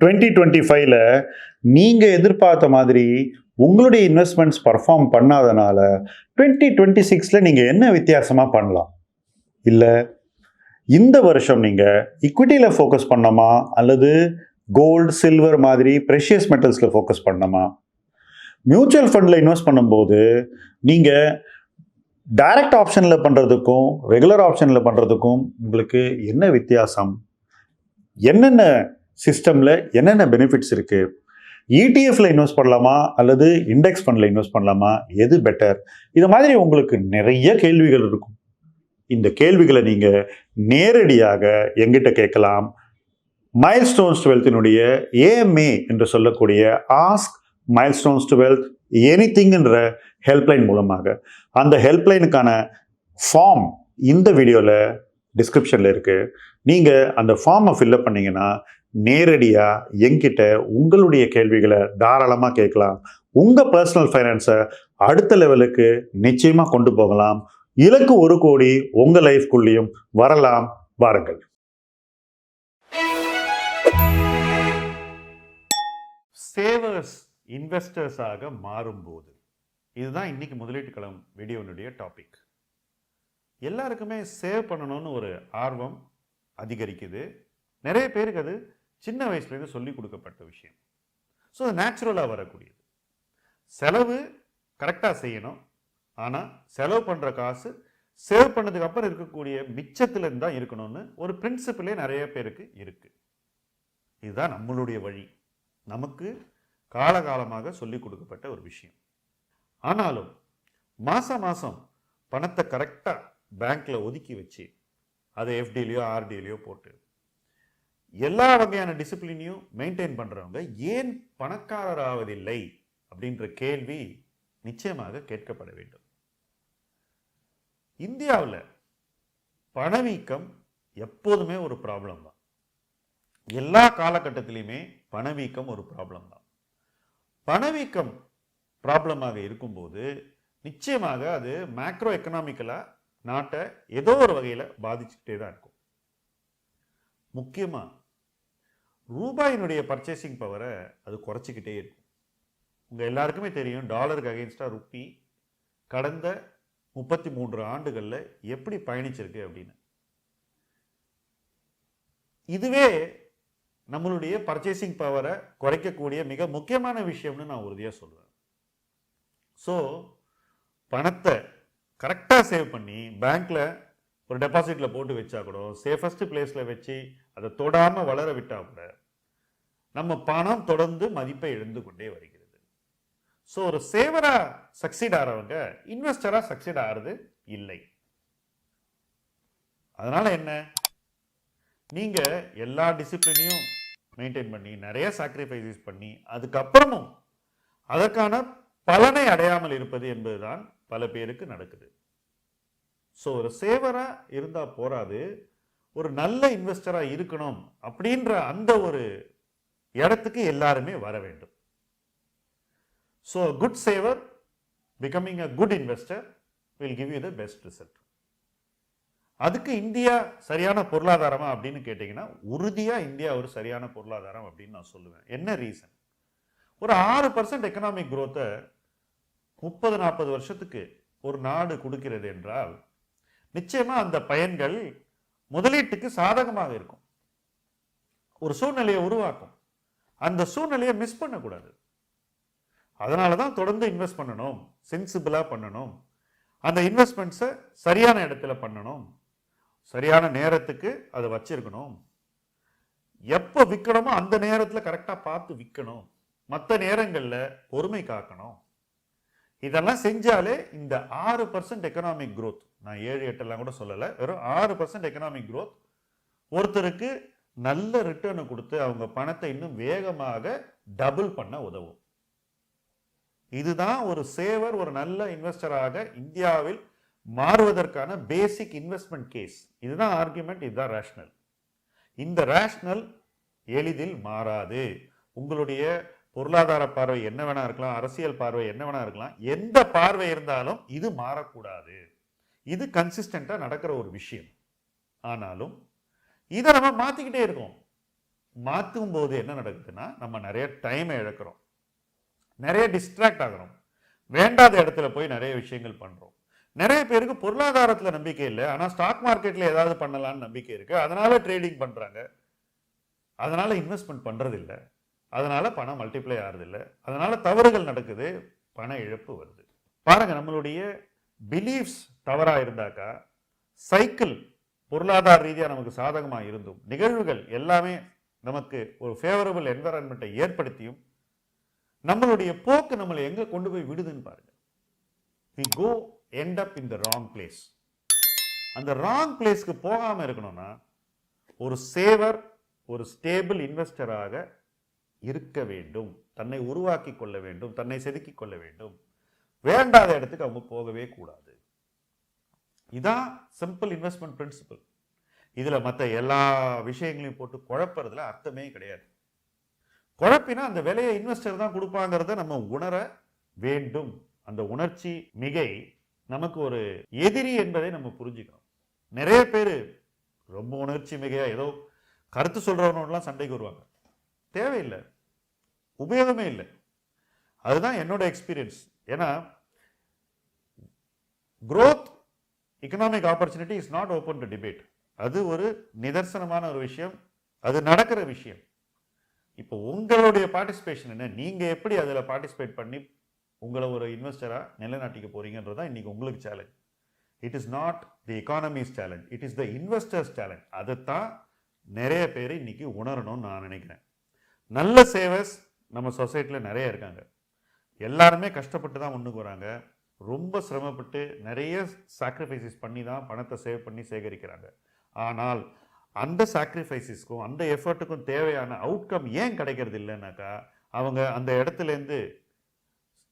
Twenty twenty ஃபைவ்ல நீங்கள் எதிர்பார்த்த மாதிரி உங்களுடைய இன்வெஸ்ட்மெண்ட்ஸ் பர்ஃபார்ம் பண்ணாதனால டுவெண்ட்டி டுவெண்ட்டி சிக்ஸில் நீங்கள் என்ன வித்தியாசமாக பண்ணலாம்? இல்லை இந்த வருஷம் நீங்கள் இக்விட்டியில் ஃபோக்கஸ் பண்ணணுமா? அல்லது கோல்டு சில்வர் மாதிரி ப்ரெஷியஸ் மெட்டல்ஸில் ஃபோக்கஸ் பண்ணணுமா? மியூச்சுவல் ஃபண்டில் இன்வெஸ்ட் பண்ணும்போது நீங்கள் டைரக்ட் ஆப்ஷனில் பண்ணுறதுக்கும் ரெகுலர் ஆப்ஷனில் பண்ணுறதுக்கும் உங்களுக்கு என்ன வித்தியாசம்? என்னென்ன சிஸ்டமில் என்னென்ன பெனிஃபிட்ஸ் இருக்குது இடிஎஃப்ல இன்வெஸ்ட் பண்ணலாமா? அல்லது இண்டெக்ஸ் ஃபண்டில் இன்வெஸ்ட் பண்ணலாமா? எது பெட்டர் இது மாதிரி உங்களுக்கு நிறைய கேள்விகள் இருக்கும். இந்த கேள்விகளை நீங்கள் நேரடியாக எங்கிட்ட கேட்கலாம். மைல் ஸ்டோன்ஸ் டுவெல்த்தினுடைய ஏஎம்ஏ என்று சொல்லக்கூடிய ask milestones twelfth any திங்ன்ற ஹெல்ப்லைன் மூலமாக. அந்த ஹெல்ப்லைனுக்கான ஃபார்ம் இந்த வீடியோவில் டிஸ்கிரிப்ஷனில் இருக்குது நீங்கள் அந்த ஃபார்மை ஃபில்அப் பண்ணிங்கன்னா நேரடியாக எங்கிட்ட உங்களுடைய கேள்விகளை தாராளமாக கேட்கலாம். உங்கள் பர்சனல் ஃபைனான்ஸை அடுத்த லெவலுக்கு நிச்சயமாக கொண்டு போகலாம். இலக்கு ஒரு கோடி உங்கள் லைஃப்குள்ளேயும் வரலாம். வாருங்கள். சேவர்ஸ் இன்வெஸ்டர்ஸாக மாறும்போது இதுதான் இன்னைக்கு முதலீட்டு களம் வீடியோனுடைய டாபிக் எல்லாருக்குமே சேவ் பண்ணணும்னு ஒரு ஆர்வம் அதிகரிக்குது. நிறைய பேருக்கு அது சின்ன வயசுலேருந்து சொல்லி கொடுக்கப்பட்ட விஷயம். ஸோ அது நேச்சுரலாக வரக்கூடியது. செலவு கரெக்டாக செய்யணும். ஆனால் செலவு பண்ணுற காசு சேவ் பண்ணதுக்கு அப்புறம் இருக்கக்கூடிய மிச்சத்துலேருந்து தான் இருக்கணும்னு ஒரு பிரின்சிபிளே நிறைய பேருக்கு இருக்குது இதுதான் நம்மளுடைய வழி. நமக்கு காலகாலமாக சொல்லி கொடுக்கப்பட்ட ஒரு விஷயம். ஆனாலும் மாதம் மாதம் பணத்தை கரெக்டாக பேங்க்கில் ஒதுக்கி வச்சு அதை எஃப்டிலையோ ஆர்டிலையோ போட்டு எல்லா வகையான டிசிப்ளினையும் மெயின்டைன் பண்ணுறவங்க ஏன் பணக்காரராவதில்லை அப்படின்ற கேள்வி நிச்சயமாக கேட்கப்பட வேண்டும். இந்தியாவில் பணவீக்கம் எப்போதுமே ஒரு ப்ராப்ளம் தான். எல்லா காலகட்டத்திலையுமே பணவீக்கம் ஒரு ப்ராப்ளம் தான். பணவீக்கம் ப்ராப்ளமாக இருக்கும்போது நிச்சயமாக அது மேக்ரோ எக்கனாமிக்கலாக நாட்டை ஏதோ ஒரு வகையில் பாதிச்சுக்கிட்டே தான் இருக்கும். முக்கியமாக ரூபாயினுடைய பர்ச்சேசிங் பவரை அது குறைச்சிக்கிட்டே இருக்கும். உங்கள் எல்லாருக்குமே தெரியும் டாலருக்கு அகெயின்ஸ்டாக ருப்பி கடந்த முப்பத்தி மூன்று ஆண்டுகளில் எப்படி பயணிச்சிருக்கு அப்படின்னு. இதுவே நம்மளுடைய பர்ச்சேசிங் பவரை குறைக்கக்கூடிய மிக முக்கியமான விஷயம்னு நான் உறுதியாக சொல்லுவேன் ஸோ பணத்தை கரெக்டாக சேவ் பண்ணி பேங்க்கில் ஒரு டெபாசிட்டில் போட்டு வச்சா கூட சேஃபஸ்ட் பிளேஸில் வச்சு அதை தொடாமல் வளர விட்டால் கூட நம்ம பணம் தொடர்ந்து மதிப்பை இழந்து கொண்டே வருகிறது. ஸோ ஒரு சேவராக சக்சீட் ஆகிறவங்க இன்வெஸ்டராக சக்சீட் ஆகிறது இல்லை. அதனால் என்ன? நீங்கள் எல்லா டிசிப்ளினையும் மெயின்டைன் பண்ணி நிறைய சாக்ரிஃபைசஸ் பண்ணி அதுக்கப்புறமும் அதற்கான பலனை அடையாமல் இருப்பது என்பதுதான் பல பேருக்கு நடக்குது. ஸோ ஒரு சேவராக இருந்தால் போராது ஒரு நல்ல இன்வெஸ்டராக இருக்கணும் அப்படின்ற அந்த ஒரு இடத்துக்கு எல்லாருமே வர வேண்டும். So good saver becoming a good investor will give you the best result அதுக்கு இந்தியா சரியான பொருளாதாரமா அப்படின்னு கேட்டிங்கன்னா உறுதியாக இந்தியா ஒரு சரியான பொருளாதாரம் அப்படின்னு நான் சொல்லுவேன். என்ன ரீசன் ஒரு ஆறு பர்சன்ட் எக்கனாமிக் குரோத்தை முப்பது நாற்பது வருஷத்துக்கு ஒரு நாடு கொடுக்கிறது என்றால் நிச்சயமாக அந்த பயன்கள் முதலீட்டுக்கு சாதகமாக இருக்கும். ஒரு சூழ்நிலையை உருவாக்கும். அந்த சூழ்நிலையை மிஸ் பண்ணக்கூடாது. அதனால தான் தொடர்ந்து இன்வெஸ்ட் பண்ணணும். சென்சிபிளாக பண்ணணும். அந்த இன்வெஸ்ட்மெண்ட்ஸை சரியான இடத்துல பண்ணணும். சரியான நேரத்துக்கு அதை வச்சிருக்கணும். எப்போ விற்கணுமோ அந்த நேரத்தில் கரெக்டாக பார்த்து விற்கணும். மற்ற நேரங்களில் பொறுமை காக்கணும். இதெல்லாம் செஞ்சாலே இந்த ஆறு பர்சன்ட் எக்கனாமிக் க்ரோத் நான் ஏழு எட்டெல்லாம் கூட சொல்லலை வெறும் ஆறு பர்சன்ட் எக்கனாமிக் க்ரோத் ஒருத்தருக்கு நல்ல ரிட்டர்னை கொடுத்து அவங்க பணத்தை இன்னும் வேகமாக டபுள் பண்ண உதவும். இதுதான் ஒரு சேவர் ஒரு நல்ல இன்வெஸ்டராக இந்தியாவில் மாறுவதற்கான பேசிக் இன்வெஸ்ட்மெண்ட் கேஸ் இதுதான் ஆர்குமெண்ட் இதுதான் ரேஷ்னல் இந்த ரேஷ்னல் எளிதில் மாறாது. உங்களுடைய பொருளாதார பார்வை என்ன வேணா இருக்கலாம் அரசியல் பார்வை என்ன வேணா இருக்கலாம் எந்த பார்வை இருந்தாலும் இது மாறக்கூடாது. இது கன்சிஸ்டண்ட்டாக நடக்கிற ஒரு விஷயம். ஆனாலும் இதை நம்ம மாற்றிக்கிட்டே இருக்கோம். மாற்றும் போது என்ன நடக்குதுன்னா நம்ம நிறைய டைமை இழக்கிறோம். நிறைய டிஸ்ட்ராக்ட் ஆகிறோம். வேண்டாத இடத்துல போய் நிறைய விஷயங்கள் பண்ணுறோம் நிறைய பேருக்கு பொருளாதாரத்தில் நம்பிக்கை இல்லை. ஆனால் ஸ்டாக் மார்க்கெட்டில் ஏதாவது பண்ணலான்னு நம்பிக்கை இருக்குது அதனால் ட்ரேடிங் பண்ணுறாங்க அதனால் இன்வெஸ்ட்மெண்ட் பண்ணுறதில்லை அதனால் பணம் மல்டிப்ளை ஆகிறது இல்லை அதனால் தவறுகள் நடக்குது பண இழப்பு வருது. பாருங்கள் நம்மளுடைய பிலீஃப்ஸ் தவறாக இருந்தாக்கா சைக்கிள் பொருளாதார ரீதியாக நமக்கு சாதகமாக இருந்தும் நிகழ்வுகள் எல்லாமே நமக்கு ஒரு ஃபேவரபிள் என்வரன்மெண்ட்டை ஏற்படுத்தியும் நம்மளுடைய போக்கு நம்மளை எங்கே கொண்டு போய் விடுதுன்னு பாருங்கள் we go end up in the wrong place அந்த ராங் பிளேஸ்க்கு போகாமல் இருக்கணும்னா ஒரு சேவர் ஒரு ஸ்டேபிள் இன்வெஸ்டராக இருக்க வேண்டும். தன்னை உருவாக்கி கொள்ள வேண்டும். தன்னை செதுக்கி கொள்ள வேண்டும். வேண்டாத இடத்துக்கு அவங்க போகவே கூடாது. இதான் சிம்பிள் இன்வெஸ்ட்மெண்ட் பிரின்சிபல் இதில் மற்ற எல்லா விஷயங்களையும் போட்டு குழப்பறதுல அர்த்தமே கிடையாது. குழப்பினா அந்த விலையை இன்வெஸ்டர் தான் கொடுப்பாங்கிறத நம்ம உணர வேண்டும். அந்த உணர்ச்சி மிகை நமக்கு ஒரு எதிரி என்பதை நம்ம புரிஞ்சுக்கணும். நிறைய பேர் ரொம்ப உணர்ச்சி மிகையாக ஏதோ கருத்து சொல்கிறவனோடலாம் சண்டைக்கு வருவாங்க. தேவையில்லை. உபயோகமே இல்லை. அதுதான் என்னோட எக்ஸ்பீரியன்ஸ் ஏன்னா growth economic opportunity is not open to debate அது ஒரு நிதர்சனமான ஒரு விஷயம். அது நடக்கிற விஷயம். இப்போ உங்களுடைய பார்ட்டிசிபேஷன் என்ன? நீங்கள் எப்படி அதில் பார்ட்டிசிபேட் பண்ணி உங்களை ஒரு இன்வெஸ்டராக நிலைநாட்டிக்க போறீங்கன்றது தான் இன்னைக்கு உங்களுக்கு challenge it is not the economy's challenge it is the investors challenge அதைத்தான் நிறைய பேர் இன்னைக்கு உணரணும்னு நான் நினைக்கிறேன். நல்ல சேவர்ஸ் நம்ம சொசைட்டியில் நிறைய இருக்காங்க. எல்லாருமே கஷ்டப்பட்டு தான் ஒன்றுக்கு வராங்க. ரொம்ப சிரமப்பட்டு நிறைய சாக்ரிஃபைசஸ் பண்ணி தான் பணத்தை சேவ் பண்ணி சேகரிக்கிறாங்க. ஆனால் அந்த சாக்ரிஃபைசஸ்க்கும் அந்த எஃபர்ட்டுக்கும் தேவையான அவுட்கம் ஏன் கிடைக்கிறது இல்லைன்னாக்கா அவங்க அந்த இடத்துலேருந்து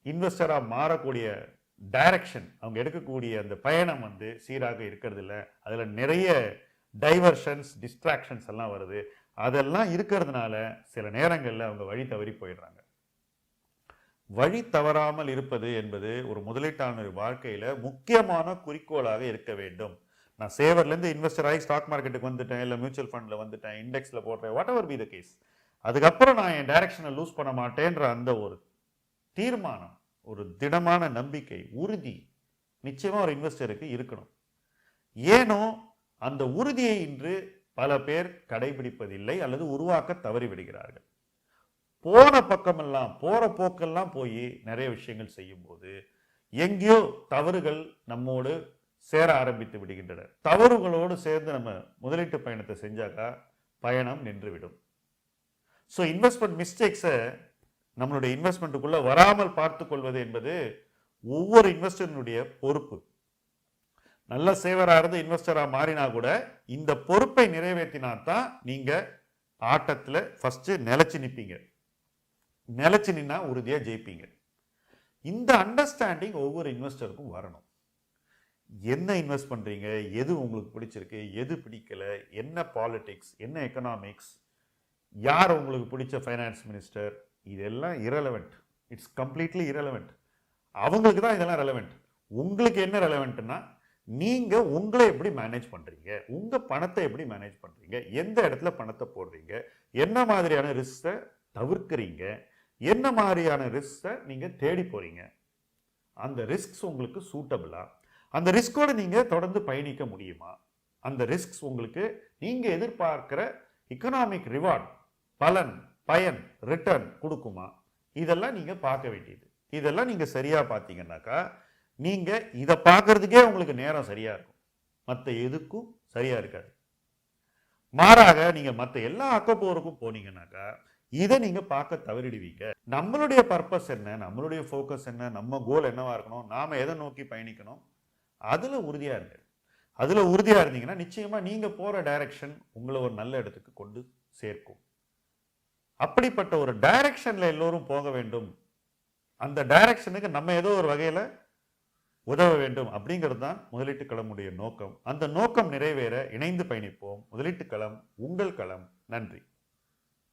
இன்வெஸ்டராக மாறக்கூடிய டைரக்ஷன் அவங்க எடுக்கக்கூடிய அந்த பயணம் வந்து சீராக இருக்கிறது இல்லை அதில் நிறைய டைவர்ஷன்ஸ் டிஸ்ட்ராக்ஷன்ஸ் எல்லாம் வருது. அதெல்லாம் இருக்கிறதுனால சில நேரங்களில் அவங்க வழி தவறி போயிடுறாங்க. வழி தவறாமல் இருப்பது என்பது ஒரு முதலீட்டாளர் வாழ்க்கையில் முக்கியமான குறிக்கோளாக இருக்க வேண்டும். நான் சேவர்லேருந்து இன்வெஸ்டர் ஆகி ஸ்டாக் மார்க்கெட்டுக்கு வந்துட்டேன் இல்லை மியூச்சுவல் ஃபண்டில் வந்துட்டேன் இண்டெக்ஸில் போடுறேன் whatever be the case அதுக்கப்புறம் நான் என் டைரக்ஷனை லூஸ் பண்ண மாட்டேன்ற அந்த ஒரு தீர்மானம் ஒரு திடமான நம்பிக்கை உறுதி நிச்சயமாக ஒரு இன்வெஸ்டருக்கு இருக்கணும். ஏனோ அந்த உறுதியை இன்று பல பேர் கடைபிடிப்பதில்லை அல்லது உருவாக்க தவறிவிடுகிறார்கள். போன பக்கமெல்லாம் போற போக்கெல்லாம் போய் நிறைய விஷயங்கள் செய்யும்போது எங்கேயோ தவறுகள் நம்மோடு சேர ஆரம்பித்து விடுகின்றன. தவறுகளோடு சேர்ந்து நம்ம முதலீட்டு பயணத்தை செஞ்சாக்கா பயணம் நின்றுவிடும். ஸோ இன்வெஸ்ட்மெண்ட் மிஸ்டேக்ஸை நம்மளுடைய இன்வெஸ்ட்மெண்ட்டுக்குள்ளே வராமல் பார்த்து கொள்வது என்பது ஒவ்வொரு இன்வெஸ்டரினுடைய பொறுப்பு. நல்ல சேவராக இருந்து இன்வெஸ்டராக மாறினா கூட இந்த பொறுப்பை நிறைவேற்றினா தான் நீங்கள் ஆட்டத்தில் ஃபஸ்ட்டு நிலச்சி நிற்பீங்க நிலைச்சு நின்னா உறுதியாக ஜெயிப்பீங்க. இந்த அண்டர்ஸ்டாண்டிங் ஒவ்வொரு இன்வெஸ்டருக்கும் வரணும். என்ன இன்வெஸ்ட் பண்ணுறீங்க எது உங்களுக்கு பிடிச்சிருக்கு? எது பிடிக்கல? என்ன பாலிட்டிக்ஸ் என்ன எக்கனாமிக்ஸ் யார் உங்களுக்கு பிடிச்ச ஃபைனான்ஸ் மினிஸ்டர் இதெல்லாம் இரலவெண்ட் இட்ஸ் கம்ப்ளீட்லி இரலவெண்ட் அவங்களுக்கு தான் இதெல்லாம் ரெலவெண்ட் உங்களுக்கு என்ன ரெலவெண்ட்னா நீங்கள் உங்களை எப்படி மேனேஜ் பண்ணுறீங்க உங்கள் பணத்தை எப்படி மேனேஜ் பண்ணுறீங்க எந்த இடத்துல பணத்தை போடுறீங்க? என்ன மாதிரியான ரிஸ்கை தவிர்க்கிறீங்க? என்ன மாதிரியான ரிஸ்கை நீங்கள் தேடி போகிறீங்க அந்த ரிஸ்க்ஸ் உங்களுக்கு சூட்டபிளா அந்த ரிஸ்கோட நீங்கள் தொடர்ந்து பயணிக்க முடியுமா? அந்த ரிஸ்க்ஸ் உங்களுக்கு நீங்கள் எதிர்பார்க்குற எக்கனாமிக் ரிவார்ட் பலன் பயன் ரிட்டர்ன் கொடுக்குமா? இதெல்லாம் நீங்கள் பார்க்க வேண்டியது. இதெல்லாம் நீங்கள் சரியாக பார்த்தீங்கன்னாக்கா நீங்கள் இதை பார்க்கறதுக்கே உங்களுக்கு நேரம் சரியாக இருக்கும். மற்ற எதுக்கும் சரியாக இருக்காது. மாறாக நீங்கள் மற்ற எல்லா அக்கப்போருக்கும் போனீங்கன்னாக்கா இதை நீங்கள் பார்க்க தவறிடுவீங்க. நம்மளுடைய பர்பஸ் என்ன நம்மளுடைய ஃபோக்கஸ் என்ன நம்ம கோல் என்னவா இருக்கணும் நாம் எதை நோக்கி பயணிக்கணும் அதில் உறுதியாக இருங்க. அதில் உறுதியாக இருந்தீங்கன்னா நிச்சயமாக நீங்கள் போகிற டைரக்ஷன் உங்களை ஒரு நல்ல இடத்துக்கு கொண்டு சேர்க்கும். அப்படிப்பட்ட ஒரு டைரக்ஷனில் எல்லோரும் போக வேண்டும். அந்த டைரக்ஷனுக்கு நம்ம ஏதோ ஒரு வகையில் உதவ வேண்டும் அப்படிங்கிறது தான் முதலீட்டு களமுடைய நோக்கம். அந்த நோக்கம் நிறைவேற இணைந்து பயணிப்போம். முதலீட்டு களம் உங்கள் களம். நன்றி.